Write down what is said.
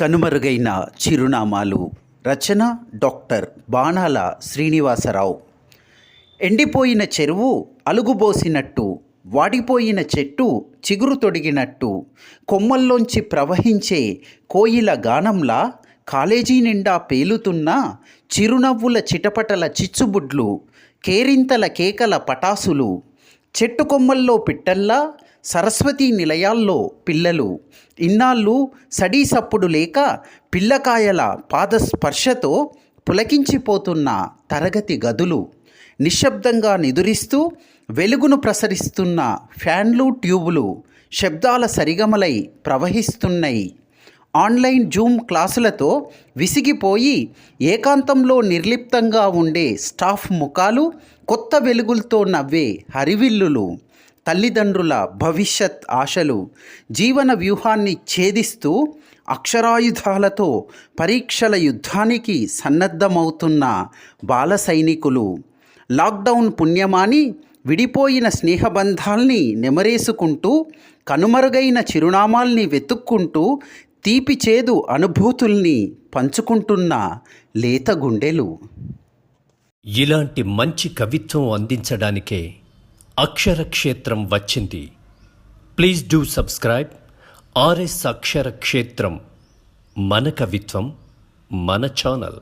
కనుమరుగైన చిరునామాలు. రచన doctor బాణాల శ్రీనివాసరావు. ఎండిపోయిన చెరువు అలుగుబోసినట్టు వాడిపోయిన చెట్టు చిగురు తొడిగినట్టు కొమ్మల్లోంచి ప్రవహించే కోయిల గానంలా కాలేజీ నిండా పేలుతున్న చిరునవ్వుల చిటపటల చిచ్చుబుడ్లు కేరింతల కేకల పటాసులు చెట్టు కొమ్మల్లో పిట్టల్లా సరస్వతి నిలయాల్లో పిల్లలు. ఇన్నాళ్ళు సడీ సప్పుడు లేక పిల్లకాయల పాదస్పర్శతో పులకించిపోతున్న తరగతి గదులు. నిశ్శబ్దంగా నిదురిస్తూ వెలుగును ప్రసరిస్తున్న ఫ్యాన్లు ట్యూబులు శబ్దాల సరిగమలై ప్రవహిస్తున్నాయి. ఆన్లైన్ జూమ్ క్లాసులతో విసిగిపోయి ఏకాంతంలో నిర్లిప్తంగా ఉండే స్టాఫ్ ముఖాలు కొత్త వెలుగులతో నవ్వే హరివిల్లులు తల్లిదండ్రుల భవిష్యత్ ఆశలు జీవన వ్యూహాన్ని ఛేదిస్తూ అక్షరాయుధాలతో పరీక్షల యుద్ధానికి సన్నద్ధమవుతున్న బాల సైనికులు. లాక్డౌన్ పుణ్యమాని విడిపోయిన స్నేహబంధాల్ని నెమరేసుకుంటూ కనుమరుగైన చిరునామాల్ని వెతుక్కుంటూ తీపి చేదు అనుభూతుల్ని పంచుకుంటున్న లేత గుండెలు. ఇలాంటి మంచి కవిత్వం అందించడానికే అక్షరక్షేత్రం వచ్చింది. Please do subscribe. RS Aksharakshetram మన కవిత్వం మన ఛానల్.